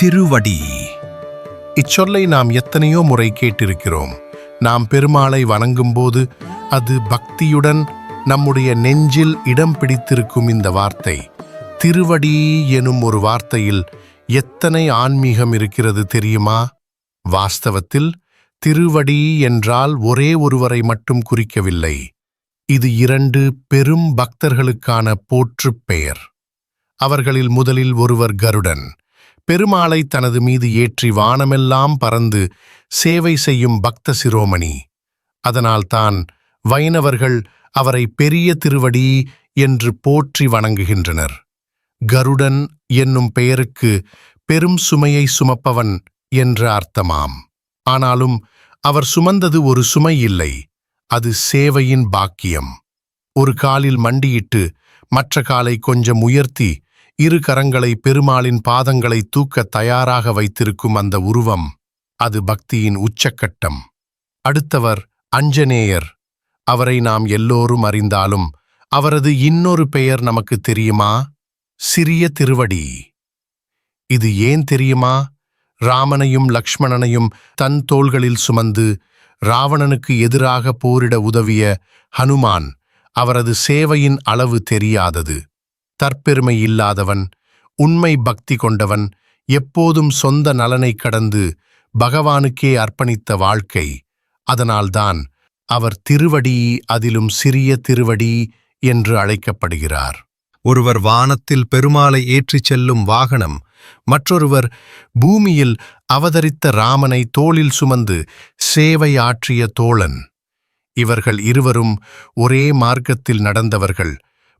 திருவடி. இச்சொல்லை நாம் எத்தனையோ முறை கேட்டிருக்கிறோம். நாம் பெருமாளை வணங்கும்போது அது பக்தியுடன் நம்முடைய நெஞ்சில் இடம் பிடித்திருக்கும் இந்த வார்த்தை. திருவடி எனும் ஒரு வார்த்தையில் எத்தனை ஆன்மீகம் இருக்கிறது தெரியுமா? வாஸ்தவத்தில் திருவடி என்றால் ஒரே ஒருவரை மட்டும் குறிக்கவில்லை. இது இரண்டு பெரும் பக்தர்களுக்கான போற்றுப் பெயர். அவர்களில் முதலில் ஒருவர் கருடன். பெருமாளை தனது மீது ஏற்றி வானமெல்லாம் பறந்து சேவை செய்யும் பக்த சிரோமணி. அதனால்தான் வைணவர்கள் அவரை பெரிய திருவடி என்று போற்றி வணங்குகின்றனர். கருடன் என்னும் பெயருக்கு பெரும் சுமையை சுமப்பவன் என்ற அர்த்தமாம். ஆனாலும் அவர் சுமந்தது ஒரு சுமை இல்லை அது சேவையின் பாக்கியம். ஒரு காலில் மண்டியிட்டு மற்ற காலை கொஞ்சம் உயர்த்தி இரு கரங்களை பெருமாளின் பாதங்களை தூக்க தயாராக வைத்திருக்கும் அந்த உருவம் அது பக்தியின் உச்சக்கட்டம். அடுத்தவர் அஞ்சனேயர் அவரை நாம் எல்லோரும் அறிந்தாலும் அவரது இன்னொரு பெயர் நமக்கு தெரியுமா? சிறிய திருவடி. இது ஏன் தெரியுமா? ராமனையும் லக்ஷ்மணனையும் தன் தோள்களில் சுமந்து ராவணனுக்கு எதிராக போரிட உதவிய ஹனுமான் அவரது சேவையின் அளவு தெரியாதது. தற்பெருமை இல்லாதவன் உண்மை பக்தி கொண்டவன் எப்போதும் சொந்த நலனைக் கடந்து பகவானுக்கே அர்ப்பணித்த வாழ்க்கை. அதனால்தான் அவர் திருவடி அதிலும் சிறிய திருவடி என்று அழைக்கப்படுகிறார். ஒருவர் வானத்தில் பெருமாளை ஏற்றிச் செல்லும் வாகனம் மற்றொருவர் பூமியில் அவதரித்த ராமனை தோளில் சுமந்து சேவை ஆற்றிய தோழன். இவர்கள் இருவரும் ஒரே மார்க்கத்தில் நடந்தவர்கள்.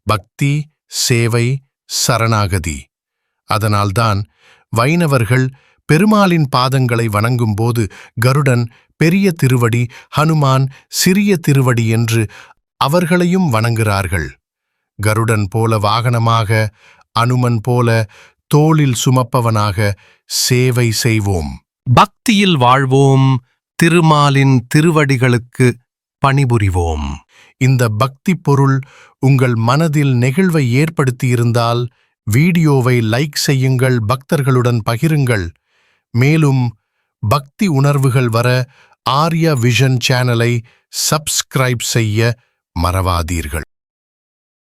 பக்தி சேவை சரணாகதி. அதனால்தான் வைணவர்கள் பெருமாளின் பாதங்களை வணங்கும்போது கருடன் பெரிய திருவடி ஹனுமான் சிறிய திருவடி என்று அவர்களையும் வணங்குகிறார்கள். கருடன் போல வாகனமாக அனுமன் போல தோளில் சுமப்பவனாக சேவை செய்வோம். பக்தியில் வாழ்வோம் திருமாலின் திருவடிகளுக்கு பணிபுரிவோம். இந்த பக்தி பொருள் உங்கள் மனதில் நெகிழ்வை ஏற்படுத்தியிருந்தால் வீடியோவை லைக் செய்யுங்கள் பக்தர்களுடன் பகிருங்கள். மேலும் பக்தி உணர்வுகள் வர ஆர்யா விஷன் சேனலை சப்ஸ்கிரைப் செய்ய மறவாதீர்கள்.